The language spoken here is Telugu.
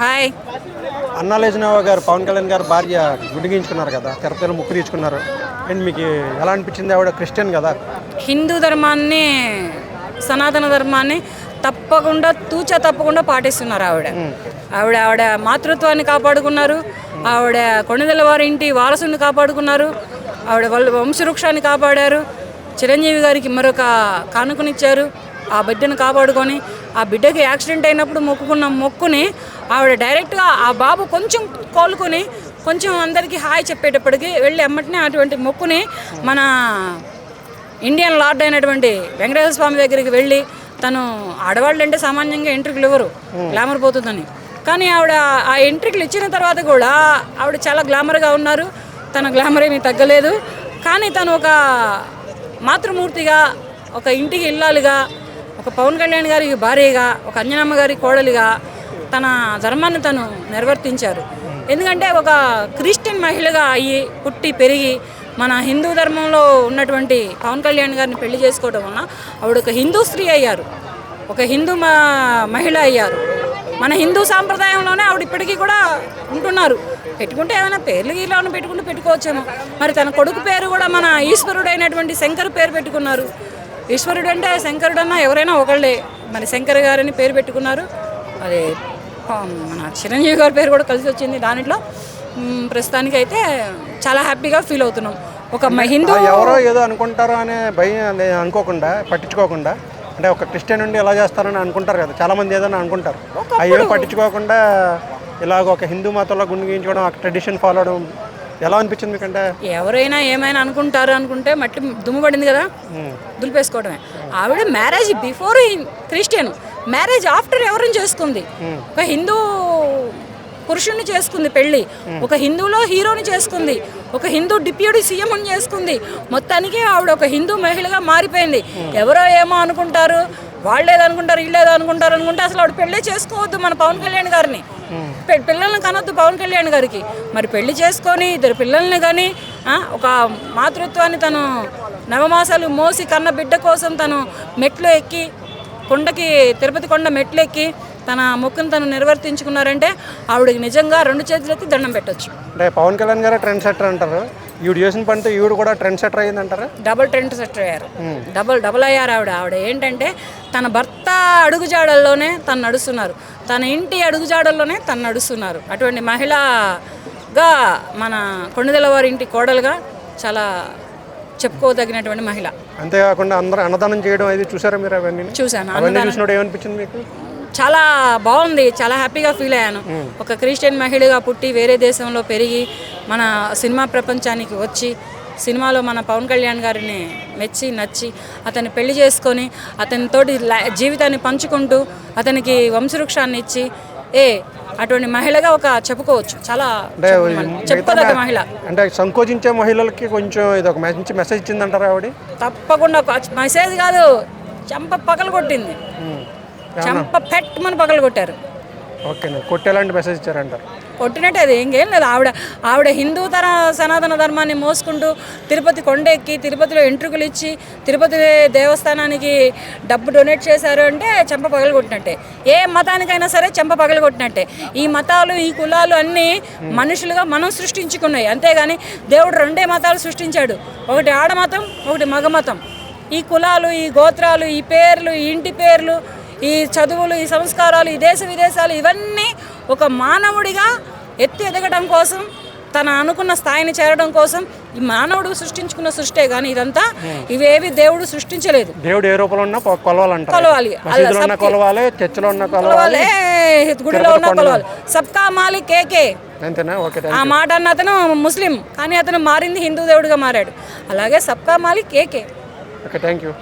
హాయ్ అన్నాలేజనావా గారు పవన్ కళ్యాణ్ గారు భార్య గుడ్డు గీయించుకున్నారు కదా తిరుపతిలో ముక్కు తీర్చుకున్నారు. అండ్ మీకు ఎలా అనిపించింది ఆవిడ? క్రిస్టియన్ కదా. హిందూ ధర్మాన్ని సనాతన ధర్మాన్ని తప్పకుండా తూచా తప్పకుండా పాటిస్తున్నారు ఆవిడ. ఆవిడ ఆవిడ మాతృత్వాన్ని కాపాడుకున్నారు. ఆవిడ కొణిదెల వారి ఇంటి వారసుని కాపాడుకున్నారు. ఆవిడ వాళ్ళ వంశవృక్షాన్ని కాపాడారు. చిరంజీవి గారికి మరొక కానుకనిచ్చారు. ఆ బిడ్డను కాపాడుకొని ఆ బిడ్డకి యాక్సిడెంట్ అయినప్పుడు మొక్కుకున్న మొక్కుని ఆవిడ డైరెక్ట్గా ఆ బాబు కొంచెం కోలుకొని కొంచెం అందరికీ హాయ్ చెప్పేటప్పటికి వెళ్ళి అమ్మటినే అటువంటి మొక్కుని మన ఇండియన్ లార్డ్ అయినటువంటి వెంకటేశ్వర స్వామి దగ్గరికి వెళ్ళి తను ఆడవాళ్ళు అంటే సామాన్యంగా ఎంట్రీలు ఇవ్వరు. గ్లామర్ పోతుందని. కానీ ఆవిడ ఆ ఎంట్రీలు ఇచ్చిన తర్వాత కూడా ఆవిడ చాలా గ్లామర్గా ఉన్నారు. తన గ్లామర్ ఏమీ తగ్గలేదు. కానీ తను ఒక మాతృమూర్తిగా ఒక ఇంటికి ఇల్లాలుగా ఒక పవన్ కళ్యాణ్ గారికి భార్యగా ఒక అంజనమ్మ గారి కోడలిగా తన ధర్మాన్ని తను నిర్వర్తించారు. ఎందుకంటే ఒక క్రిస్టియన్ మహిళగా అయ్యి పుట్టి పెరిగి మన హిందూ ధర్మంలో ఉన్నటువంటి పవన్ కళ్యాణ్ గారిని పెళ్ళి చేసుకోవడం వలన ఆవిడ ఒక హిందూ స్త్రీ అయ్యారు. ఒక హిందూ మహిళ అయ్యారు. మన హిందూ సాంప్రదాయంలోనే ఆవిడ ఇప్పటికీ కూడా ఉంటున్నారు. పెట్టుకుంటే ఏమైనా పేర్లు గీలోనే పెట్టుకుంటూ పెట్టుకోవచ్చేమో. మరి తన కొడుకు పేరు కూడా మన ఈశ్వరుడైనటువంటి శంకర్ పేరు పెట్టుకున్నారు. ఈశ్వరుడు అంటే శంకరుడు అన్న ఎవరైనా ఒకళ్ళే. మరి శంకర్ గారని పేరు పెట్టుకున్నారు. అది మన చిరంజీవి గారి పేరు కూడా కలిసి వచ్చింది దానిలో మ్, ప్రస్తుతానికి అయితే చాలా హ్యాపీగా ఫీల్ అవుతున్నాం. ఒక హిందూ ఎవరో ఏదో అనుకుంటారో అనే భయం అనే అనుకోకుండా పట్టించుకోకుండా. అంటే ఒక క్రిస్టియన్ నుండి ఎలా చేస్తారని అనుకుంటారు కదా. చాలా మంది ఏదైనా అనుకుంటారు. అవి పట్టించుకోకుండా ఇలాగ ఒక హిందూ మతంలో గుండు గీయించుకోవడం ఒక ట్రెడిషన్ ఫాలో అవడం ఎలా అనిపించింది మీకంటే? ఎవరైనా ఏమైనా అనుకుంటారు అనుకుంటే మట్టి దుమ్ము పడింది కదా దులిపేసుకోవడమే. ఆవిడ marriage before Christian. Marriage after ఎవరిని చేసుకుంది? ఒక హిందూ పురుషుణ్ణి చేసుకుంది పెళ్ళి ఒక హిందూలో హీరోని చేసుకుంది ఒక హిందూ డిప్యూటీ సీఎం చేసుకుంది. మొత్తానికి ఆవిడ ఒక హిందూ మహిళగా మారిపోయింది. ఎవరో ఏమో అనుకుంటారు వాళ్ళేదో అనుకుంటారు వీళ్ళేదో అనుకుంటారు అనుకుంటే అసలు ఆవిడ పెళ్ళే చేసుకోవద్దు మన పవన్ కళ్యాణ్ గారిని. పిల్లల్ని కనొద్దు పవన్ కళ్యాణ్ గారికి. మరి పెళ్ళి చేసుకొని ఇద్దరు పిల్లల్ని కానీ ఒక మాతృత్వాన్ని తను నవమాసాలు మోసి కన్న బిడ్డ కోసం తను మెట్లు ఎక్కి కొండకి తిరుపతి కొండ మెట్లు ఎక్కి తన మొక్కును తను నిర్వర్తించుకున్నారంటే ఆవిడకి నిజంగా రెండు చేతులెత్తి దండం పెట్టొచ్చు. అంటే పవన్ కళ్యాణ్ గారు ట్రెండ్ సెట్టర్ అంటారు. ఈవిడ చేసిన పనితో ఈవిడ కూడా ట్రెండ్ సెటర్ అయ్యింది అంటారా డబుల్ ట్రెండ్ సెట్ అయ్యారు డబుల్ డబుల్ అయ్యారు ఆవిడ. ఆవిడ ఏంటంటే తన భర్త అడుగుజాడల్లోనే తను నడుస్తున్నారు. తన ఇంటి అడుగుజాడల్లోనే తను నడుస్తున్నారు. అటువంటి మహిళగా మన కొండదెల వారి ఇంటి కోడలుగా చాలా చెప్పుకోదగినటువంటి మహిళ. అంతేకాకుండా అందరూ అన్నదానం చేయడం అది చూసారా మీరు అవన్నీ? అవన్నీ చూసినప్పుడు ఏమనిపించింది మీకు? చాలా బాగుంది. చాలా హ్యాపీగా ఫీల్ అయ్యాను. ఒక క్రిస్టియన్ మహిళగా పుట్టి వేరే దేశంలో పెరిగి మన సినిమా ప్రపంచానికి వచ్చి సినిమాలో మన పవన్ కళ్యాణ్ గారిని మెచ్చి నచ్చి అతన్ని పెళ్ళి చేసుకొని అతనితోటి జీవితాన్ని పంచుకుంటూ అతనికి వంశవృక్షాన్ని ఇచ్చి ఏ అటువంటి మహిళగా ఒక చెప్పుకోవచ్చు. చాలా చెప్పుకోదగ్గ మహిళ. అంటే సంకోచించే మహిళలకి కొంచెం ఇది ఒక మంచి మెసేజ్ ఇచ్చిందంటారా ఆవిడ? తప్పకుండా మెసేజ్ కాదు. చెంప పగలు కొట్టింది చెంప పెట్టుమని పగలు కొట్టారు ఓకే కొట్టేలాంటి మెసేజ్ ఇచ్చారంటారు. కొట్టినట్టు అది ఇంకేం లేదు. ఆవిడ ఆవిడ హిందూ తర సనాతన ధర్మాన్ని మోసుకుంటూ తిరుపతి కొండెక్కి తిరుపతిలో ఎంట్రుకలు ఇచ్చి తిరుపతి దేవస్థానానికి డబ్బు డొనేట్ చేశారు అంటే చెంప పగలు కొట్టినట్టే ఏ మతానికైనా సరే చెంప పగలు కొట్టినట్టే ఈ మతాలు ఈ కులాలు అన్నీ మనుషులుగా మనం సృష్టించుకున్నాయి. అంతేగాని దేవుడు రెండే మతాలు సృష్టించాడు. ఒకటి ఆడ మతం ఒకటి మగ మతం ఈ కులాలు ఈ గోత్రాలు ఈ పేర్లు ఈ ఇంటి పేర్లు ఈ చదువులు ఈ సంస్కారాలు ఈ దేశ విదేశాలు ఇవన్నీ ఒక మానవుడిగా ఎత్తి ఎదగడం కోసం తన అనుకున్న స్థాయిని చేరడం కోసం ఈ మానవుడు సృష్టించుకున్న సృష్టే కానీ ఇదంతా ఇవేవి దేవుడు సృష్టించలేదు. దేవుడు ఏ రూపంలో ఉన్నా కొ- కొలవాలంటారు. కొలవాలి. కొలవాలి చర్చిలో ఉన్న కొలవాలి గుడిలో ఉన్న కొలవాలి. సబ్కా అంతేనా? ఓకే ఆ మాట అన్న అతను ముస్లిం కానీ అతను మారింది హిందూ దేవుడిగా మారాడు. అలాగే సబ్కా మాలిక్ ఏకే ఓకే థ్యాంక్ యూ